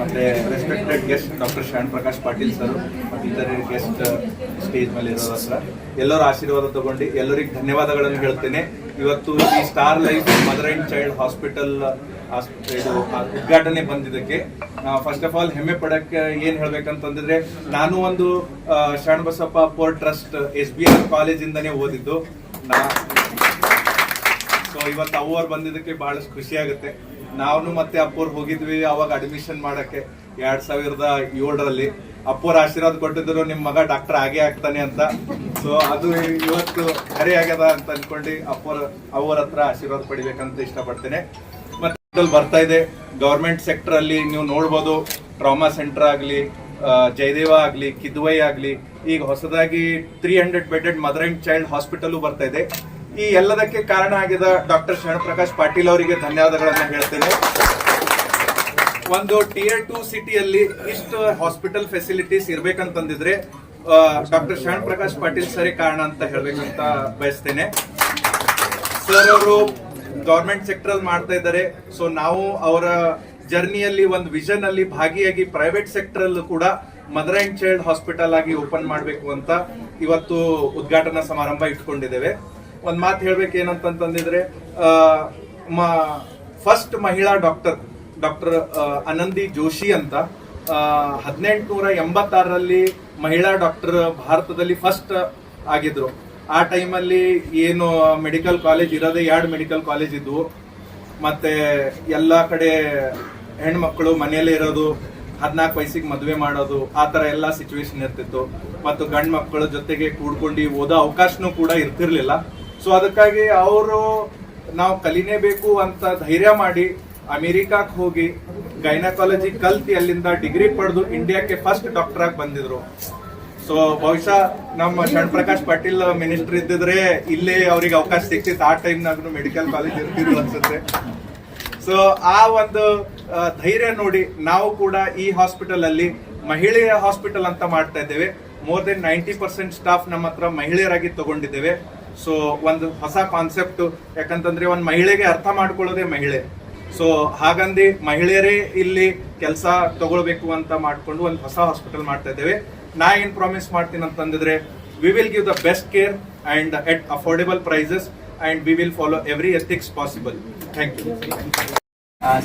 ಮತ್ತೆ respected guest doctor Sharan Prakash Patil sir ಮತ್ತೆ guest stage ಮೇಲೆ ಇರೋರ ಹತ್ರ. ಎಲ್ಲರ ಆಶೀರ್ವಾದ ತಗೊಂಡು ಎಲ್ಲರಿಗೆ ಧನ್ಯವಾದಗಳನ್ನು ಹೇಳ್ತೇನೆ. ಇವತ್ತು ಈ star life mother and child hospital ಇದು ಉದ್ಘಾಟನೆ ಬಂದಿದ್ದಕ್ಕೆ ಫಸ್ಟ್ ಆಫ್ ಆಲ್ ಹೆಮ್ಮೆ ಪಡಕ್ಕೆ ಏನ್ ಹೇಳ್ಬೇಕಂತಂದ್ರೆ, ನಾನು ಒಂದು Sharana Basappa port trust S B R ಕಾಲೇಜಿಂದನೇ ಓದಿದ್ದು. ನಾ ಸೊ ಇವತ್ತು ಅವರು ಬಂದಿದ್ದಕ್ಕೆ ಬಹಳಷ್ಟು ಖುಷಿ ಆಗುತ್ತೆ. ನಾವು ಮತ್ತೆ ಅಪ್ಪೋರ್ ಹೋಗಿದ್ವಿ, ಅವಾಗ ಅಡ್ಮಿಷನ್ ಮಾಡಕ್ಕೆ ಎರಡ್ ಸಾವಿರದ ಏಳರಲ್ಲಿ. ಅಪ್ಪೋರ್ ಆಶೀರ್ವಾದ ಕೊಟ್ಟಿದ್ರು, ನಿಮ್ ಮಗ ಡಾಕ್ಟರ್ ಆಗೇ ಆಗ್ತಾನೆ ಅಂತ. ಸೊ ಅದು ಇವತ್ತು ಹರಿ ಆಗ್ಯದ ಅಂತ ಅನ್ಕೊಂಡು ಅಪ್ಪೋರ್ ಅವರ ಹತ್ರ ಆಶೀರ್ವಾದ ಪಡಿಬೇಕಂತ ಇಷ್ಟಪಡ್ತೇನೆ. ಮತ್ತೆ ಬರ್ತಾ ಇದೆ. ಗೌರ್ಮೆಂಟ್ ಸೆಕ್ಟರ್ ಅಲ್ಲಿ ನೀವು ನೋಡ್ಬೋದು ಟ್ರಾಮಾ ಸೆಂಟರ್ ಆಗ್ಲಿ ಜಯದೇವ ಆಗ್ಲಿ, ಕಿದ್ವೈ ಆಗ್ಲಿ, ಈಗ ಹೊಸದಾಗಿ three hundred bedded mother and child hospital ಬರ್ತಾ ಇದೆ. ಈ ಎಲ್ಲದಕ್ಕೆ ಕಾರಣ ಆಗಿದ ಡಾಕ್ಟರ್ ಶರಣಪ್ರಕಾಶ್ ಪಾಟೀಲ್ ಅವರಿಗೆ ಧನ್ಯವಾದಗಳನ್ನು ಹೇಳ್ತೇನೆ. ಒಂದು ಟಿಯರ್ ಟು ಸಿಟಿಯಲ್ಲಿ ಇಷ್ಟು ಹಾಸ್ಪಿಟಲ್ ಫೆಸಿಲಿಟೀಸ್ ಇರ್ಬೇಕಂತಂದಿದ್ರೆ ಡಾಕ್ಟರ್ ಶರಣ್ ಪ್ರಕಾಶ್ ಪಾಟೀಲ್ ಸರಿ ಕಾರಣ ಅಂತ ಹೇಳ್ಬೇಕಂತ ಬಯಸ್ತೇನೆ. ಸರ್ ಅವರು ಗೌರ್ಮೆಂಟ್ ಸೆಕ್ಟರ್ ಮಾಡ್ತಾ ಇದ್ದಾರೆ. ಸೊ ನಾವು ಅವರ ಜರ್ನಿಯಲ್ಲಿ ಒಂದು ವಿಷನ್ ಅಲ್ಲಿ ಭಾಗಿಯಾಗಿ ಪ್ರೈವೇಟ್ ಸೆಕ್ಟರ್ ಅಲ್ಲೂ ಕೂಡ ಮದರ್ ಅಂಡ್ ಚೈಲ್ಡ್ ಹಾಸ್ಪಿಟಲ್ ಆಗಿ ಓಪನ್ ಮಾಡಬೇಕು ಅಂತ ಇವತ್ತು ಉದ್ಘಾಟನಾ ಸಮಾರಂಭ ಇಟ್ಕೊಂಡಿದ್ದೇವೆ. ಒಂದ್ ಮಾತು ಹೇಳ್ಬೇಕು ಏನಂತಂತಂದಿದ್ರೆ ಫಸ್ಟ್ ಮಹಿಳಾ ಡಾಕ್ಟರ್ ಡಾಕ್ಟರ್ ಅನಂದಿ ಜೋಶಿ ಅಂತ ಹದಿನೆಂಟುನೂರ ಎಂಬತ್ತಾರರಲ್ಲಿ ಮಹಿಳಾ ಡಾಕ್ಟರ್ ಭಾರತದಲ್ಲಿ ಫಸ್ಟ್ ಆಗಿದ್ರು. ಆ ಟೈಮಲ್ಲಿ ಏನು ಮೆಡಿಕಲ್ ಕಾಲೇಜ್ ಇರೋದೇ ಎರಡು ಮೆಡಿಕಲ್ ಕಾಲೇಜ್ ಇದ್ವು. ಮತ್ತೆ ಎಲ್ಲ ಕಡೆ ಹೆಣ್ಮಕ್ಳು ಮನೆಯಲ್ಲೇ ಇರೋದು, ಹದಿನಾಲ್ಕು ವಯಸ್ಸಿಗೆ ಮದುವೆ ಮಾಡೋದು, ಆ ತರ ಎಲ್ಲ ಸಿಚುವೇಶನ್ ಇರ್ತಿತ್ತು. ಮತ್ತು ಗಂಡು ಮಕ್ಕಳ ಜೊತೆಗೆ ಕೂಡ್ಕೊಂಡು ಓದೋ ಅವಕಾಶನೂ ಕೂಡ ಇರ್ತಿರ್ಲಿಲ್ಲ. ಸೊ ಅದಕ್ಕಾಗಿ ಅವರು ನಾವು ಕಲಿನೇಬೇಕು ಅಂತ ಧೈರ್ಯ ಮಾಡಿ ಅಮೆರಿಕಾಕ್ ಹೋಗಿ ಗೈನಕಾಲಜಿ ಕಲ್ತಿ ಅಲ್ಲಿಂದ ಡಿಗ್ರಿ ಪಡೆದು ಇಂಡಿಯಾಕ್ಕೆ ಫಸ್ಟ್ ಡಾಕ್ಟರ್ ಆಗಿ ಬಂದಿದ್ರು. ಸೊ ಬಹುಶಃ ನಮ್ಮ ಶರಣ್ ಪ್ರಕಾಶ್ ಪಾಟೀಲ್ ಮಿನಿಸ್ಟರ್ ಇದ್ದಿದ್ರೆ ಇಲ್ಲೇ ಅವ್ರಿಗೆ ಅವಕಾಶ ಸಿಕ್ತಿತ್ತು ಆ ಟೈಮ್ನಾಗೂ ಮೆಡಿಕಲ್ ಕಾಲೇಜ್ ಇರ್ತಿದ್ರು ಅನ್ಸುತ್ತೆ. ಸೊ ಆ ಒಂದು ಧೈರ್ಯ ನೋಡಿ ನಾವು ಕೂಡ ಈ ಹಾಸ್ಪಿಟಲ್ ಅಲ್ಲಿ ಮಹಿಳೆಯ ಹಾಸ್ಪಿಟಲ್ ಅಂತ ಮಾಡ್ತಾ ಇದ್ದೇವೆ. More than ninety percent staff ನಮ್ಮ ಹತ್ರ ಮಹಿಳೆಯರಾಗಿ ತಗೊಂಡಿದ್ದೇವೆ. ಸೊ ಒಂದು ಹೊಸ ಕಾನ್ಸೆಪ್ಟ್ ಯಾಕಂತಂದ್ರೆ ಒಂದು ಮಹಿಳೆಗೆ ಅರ್ಥ ಮಾಡ್ಕೊಳ್ಳೋದೇ ಮಹಿಳೆ. ಸೊ ಹಾಗಂದಿ ಮಹಿಳೆಯರೇ ಇಲ್ಲಿ ಕೆಲಸ ತಗೊಳ್ಬೇಕು ಅಂತ ಮಾಡ್ಕೊಂಡು ಒಂದು ಹೊಸ ಹಾಸ್ಪಿಟಲ್ ಮಾಡ್ತಾ ಇದ್ದೇವೆ. ನಾ ಏನ್ ಪ್ರಾಮಿಸ್ ಮಾಡ್ತೀನಿ ಅಂತಂದಿದ್ರೆ we will give the best care and at affordable prices and we will follow every ethics possible thank you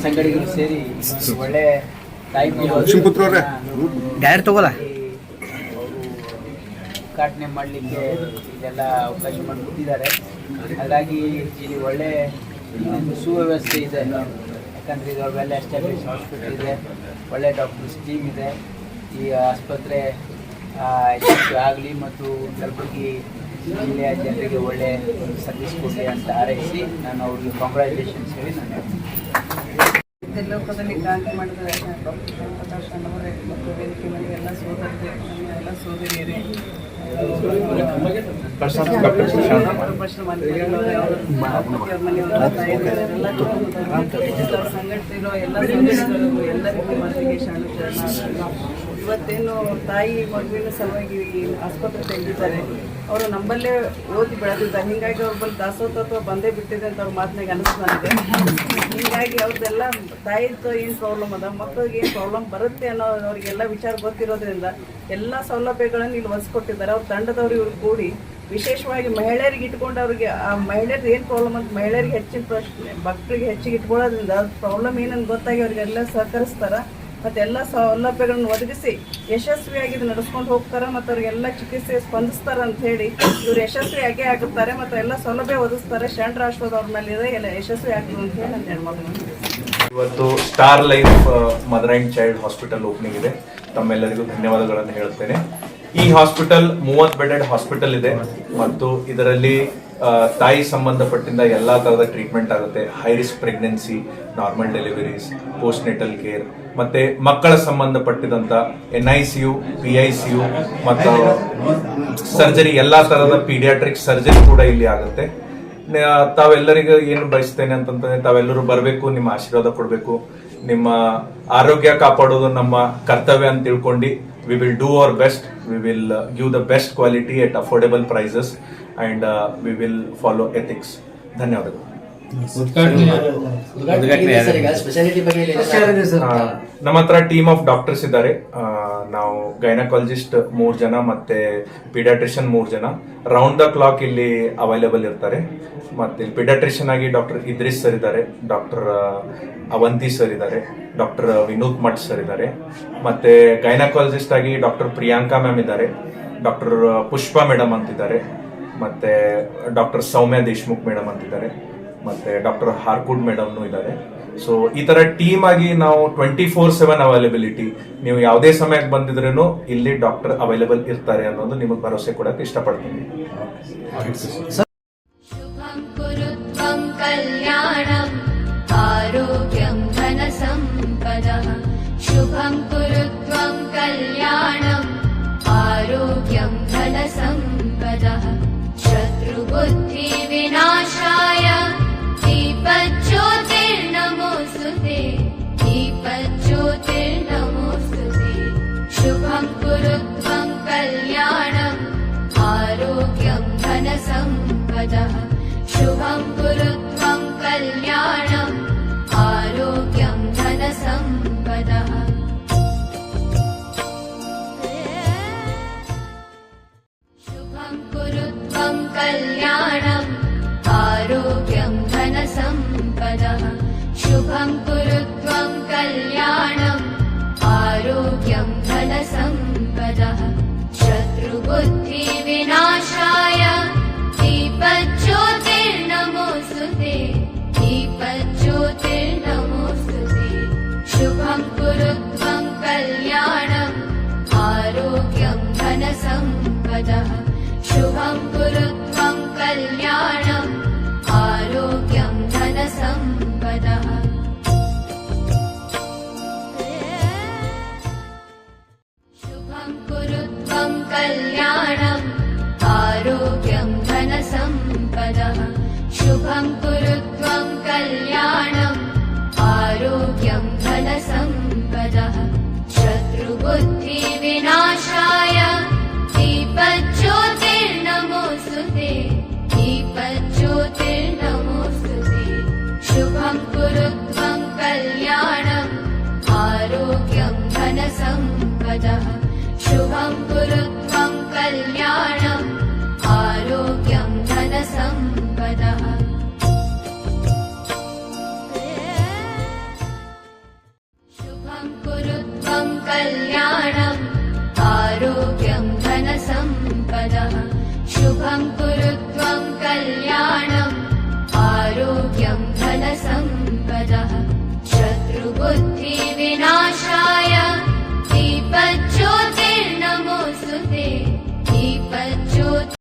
ಸಂಗಡಿಗರು ಸೇರಿ ಒಳ್ಳೆ. ಡೈರ್ ತಗೋಲ್ಲ ಉದ್ಘಾಟನೆ ಮಾಡಲಿಕ್ಕೆ ಇದೆಲ್ಲ ಅವಕಾಶ ಮಾಡಿಕೊಟ್ಟಿದ್ದಾರೆ. ಹಾಗಾಗಿ ಇಲ್ಲಿ ಒಳ್ಳೆ ಸುವ್ಯವಸ್ಥೆ ಇದೆ. ಯಾಕಂದರೆ ಇದು ವೆಲ್ ಎಸ್ಟಾಬ್ಲಿಷ್ ಹಾಸ್ಪಿಟಲ್ ಇದೆ. ಒಳ್ಳೆ ಡಾಕ್ಟರ್ಸ್ ಟೀಮ್ ಇದೆ. ಈ ಆಸ್ಪತ್ರೆ ಆಗಲಿ ಮತ್ತು ಕಲಬುರಗಿ ಜಿಲ್ಲೆಯ ಜನರಿಗೆ ಒಳ್ಳೆ ಸರ್ವಿಸ್ ಕೊಡಲಿ ಅಂತ ಹಾರೈಸಿ ನಾನು ಅವ್ರಿಗೆ ಕಾಂಗ್ರ್ಯಾಚುಲೇಷನ್ಸ್ ಹೇಳಿ ನಾನು ಲೋಕದಲ್ಲಿ ಕ್ರಾಂತಿ ಮಾಡಿದ ಡಾಕ್ಟರ್ ಪ್ರಕಾಶ್ ಅವರೇ ಮತ್ತು ವೇದಿಕೆ ಮೇಲೆ ಎಲ್ಲ ಎಲ್ಲ ಸೋದರಿಯರೇ. ಪ್ರಶ್ನೆ ಮಾಡಿದ್ದಾರೆ ಅವ್ರ ಮನೆಯವರ ತಾಯಿಯವರೆಲ್ಲ ಸಂಘಟಿಸಿರೋ ಎಲ್ಲ ಸೋದರಿಗಳಿಗೂ ಎಲ್ಲರಿಗೂ ಮೊದಲಿಗೆ ಶಾಣು ಶರಣ ಇವತ್ತೇನು ತಾಯಿ ಮಗುವಿನ ಸಲುವಾಗಿ ಆಸ್ಪತ್ರೆ ತೆಗೆದಿದ್ದಾರೆ, ಅವರು ನಂಬಲ್ಲೇ ಓದಿ ಬೆಳೆದಿದ್ದಾರೆ ಹೀಗಾಗಿ ಅವ್ರ ಬಳಿ ದಾಸೋತತ್ವ ಬಂದೇ ಬಿಟ್ಟಿದೆ ಅಂತ ಅವ್ರ ಮಾತನಾಗ ಅನಿಸ್ತು ನನಗೆ ಹೀಗಾಗಿ ಅವ್ರದ್ದೆಲ್ಲ ತಾಯಿದ್ದು ಏನು ಪ್ರಾಬ್ಲಮ್ ಅದ, ಮಕ್ಕಳಿಗೆ ಏನು ಪ್ರಾಬ್ಲಮ್ ಬರುತ್ತೆ ಅನ್ನೋ ಅವ್ರಿಗೆಲ್ಲ ವಿಚಾರ ಗೊತ್ತಿರೋದ್ರಿಂದ ಎಲ್ಲ ಸೌಲಭ್ಯಗಳನ್ನು ಇಲ್ಲಿ ಒಲಿಸ್ಕೊಟ್ಟಿದ್ದಾರೆ ಅವ್ರ ತಂಡದವ್ರು ಇವ್ರು ಕೂಡಿ ವಿಶೇಷವಾಗಿ ಮಹಿಳೆಯರಿಗೆ ಇಟ್ಕೊಂಡು ಅವ್ರಿಗೆ, ಆ ಮಹಿಳೆಯರು ಏನು ಪ್ರಾಬ್ಲಮ್ ಅಂತ ಮಹಿಳೆಯರಿಗೆ ಹೆಚ್ಚಿನ ಪ್ರಶ್ನೆ, ಮಕ್ಕಳಿಗೆ ಹೆಚ್ಚಿಗೆ ಇಟ್ಕೊಳ್ಳೋದ್ರಿಂದ ಪ್ರಾಬ್ಲಮ್ ಏನಂತ ಗೊತ್ತಾಗಿ ಅವರಿಗೆಲ್ಲ ಸಹಕರಿಸ್ತಾರೆ? ಮತ್ತು ಎಲ್ಲ ಸೌಲಭ್ಯಗಳನ್ನು ಒದಗಿಸಿ ಯಶಸ್ವಿಯಾಗಿ ಇದು ನಡೆಸ್ಕೊಂಡು ಹೋಗ್ತಾರೆ ಮತ್ತು ಅವ್ರಿಗೆಲ್ಲ ಚಿಕಿತ್ಸೆ ಸ್ಪಂದಿಸ್ತಾರೆ ಅಂತ ಹೇಳಿ ಇವ್ರು ಯಶಸ್ವಿಯಾಗೇ ಆಗುತ್ತಾರೆ ಮತ್ತು ಎಲ್ಲ ಸೌಲಭ್ಯ ಒದಗಿಸ್ತಾರೆ. ಶರಣ್ ರಾಷ್ಟ್ರದವ್ರ ಮೇಲೆ ಇದೆ. ಎಲ್ಲ ಯಶಸ್ವಿ ಆಗ್ತದೆ ಅಂತ ಹೇಳಿ ನಾನು ಹೇಳ್ಬೋದು. ಇವತ್ತು star life mother and child hospital opening ಇದೆ. ತಮ್ಮೆಲ್ಲರಿಗೂ ಧನ್ಯವಾದಗಳನ್ನು ಹೇಳ್ತೇನೆ. ಈ ಹಾಸ್ಪಿಟಲ್ ಮೂವತ್ ಬೆಡೆಡ್ ಹಾಸ್ಪಿಟಲ್ ಇದೆ. ಮತ್ತು ಇದರಲ್ಲಿ ತಾಯಿ ಸಂಬಂಧಪಟ್ಟಿಂದ ಎಲ್ಲಾ ತರದ ಟ್ರೀಟ್ಮೆಂಟ್ ಆಗುತ್ತೆ. High risk pregnancy normal deliveries post natal care ಮತ್ತೆ ಮಕ್ಕಳ ಸಂಬಂಧಪಟ್ಟಿದಂತ N I C U P I C U ಮತ್ತು ಸರ್ಜರಿ ಎಲ್ಲಾ ತರದ ಪೀಡಿಯಾಟ್ರಿಕ್ ಸರ್ಜರಿ ಕೂಡ ಇಲ್ಲಿ ಆಗುತ್ತೆ. ತಾವೆಲ್ಲರಿಗೂ ಏನು ಬಯಸ್ತೇನೆ ಅಂತಂತಂದ್ರೆ ತಾವೆಲ್ಲರೂ ಬರಬೇಕು ನಿಮ್ಮ ಆಶೀರ್ವಾದ ಕೊಡಬೇಕು. ನಿಮ್ಮ ಆರೋಗ್ಯ ಕಾಪಾಡೋದು ನಮ್ಮ ಕರ್ತವ್ಯ ಅಂತ ತಿಳ್ಕೊಂಡು we will do our best we will give the best quality at affordable prices and we will follow ethics ಧನ್ಯವಾದಗಳು. ನಮ್ಮ ಹತ್ರ ಟೀಮ್ ಆಫ್ ಡಾಕ್ಟರ್ಸ್ ಇದ್ದಾರೆ. ನಾವು ಗೈನಕಾಲಜಿಸ್ಟ್ ಮೂರ್ ಜನ ಮತ್ತೆ ಪೀಡಿಯಾಟ್ರಿಷಿಯನ್ ಮೂರ್ ಜನ. ರೌಂಡ್ ದ ಕ್ಲಾಕ್ ಇಲ್ಲಿ ಅವೈಲೇಬಲ್ ಇರ್ತಾರೆ. ಮತ್ತೆ ಇಲ್ಲಿ ಪಿಡಾಟ್ರಿಷನ್ ಆಗಿ ಡಾಕ್ಟರ್ ಇದ್ರಿಸ್ ಸರ್ ಇದ್ದಾರೆ ಡಾಕ್ಟರ್ ಅವಂತಿ ಸರ್ ಇದ್ದಾರೆ ಡಾಕ್ಟರ್ ವಿನೋದ್ ಮಠ್ ಸರ್ ಇದ್ದಾರೆ ಮತ್ತೆ ಗೈನಕಾಲಜಿಸ್ಟ್ ಆಗಿ ಡಾಕ್ಟರ್ ಪ್ರಿಯಾಂಕಾ ಮ್ಯಾಮ್ ಇದ್ದಾರೆ ಡಾಕ್ಟರ್ ಪುಷ್ಪಾ ಮೇಡಮ್ ಅಂತಿದ್ದಾರೆ. ಮತ್ತೆ ಡಾಕ್ಟರ್ ಸೌಮ್ಯ ದೇಶ್ಮುಖ್ ಮೇಡಮ್ ಅಂತಿದ್ದಾರೆ. ಮತ್ತೆ ಡಾಕ್ಟರ್ ಹಾರ್ಕುಡ್ ಮೇಡಮ್ನು ಇದ್ದಾರೆ ಸೊ ಈ ತರ ಟೀಮ್ ಆಗಿ ನಾವು ಟ್ವೆಂಟಿ ಫೋರ್ ಸೆವೆನ್ ಅವೈಲಬಿಲಿಟಿ ನೀವು ಯಾವುದೇ ಸಮಯಕ್ಕೆ ಬಂದಿದ್ರೂ ಇಲ್ಲಿ ಡಾಕ್ಟರ್ ಅವೈಲೇಬಲ್ ಇರ್ತಾರೆ ಅನ್ನೋದು ನಿಮಗೆ ಭರವಸೆ ಕೊಡಕ್ಕೆ ಇಷ್ಟಪಡ್ತೀನಿ. शुभं शुभं कुरु त्वं कल्याणम् आरोग्यं धनसम्पदः। शुभं कुरु त्वं कल्याणम् आरोग्यं धनसम्पदः। शत्रुबुद्धिविनाशाय दीपज्योतिर्नमोऽस्तु ते दीपज्योतिर्नमोऽस्तु ते। शुभं कुरु त्वं कल्याणम् आरोग्यं धनसम्पदः शुभं कुरु त्वं कल्याणम् कुरु त्वं कल्याणम् आरोग्यं धनसम्पदः। शुभं कुरु त्वं कल्याणम् आरोग्यं धनसम्पदः। शुभं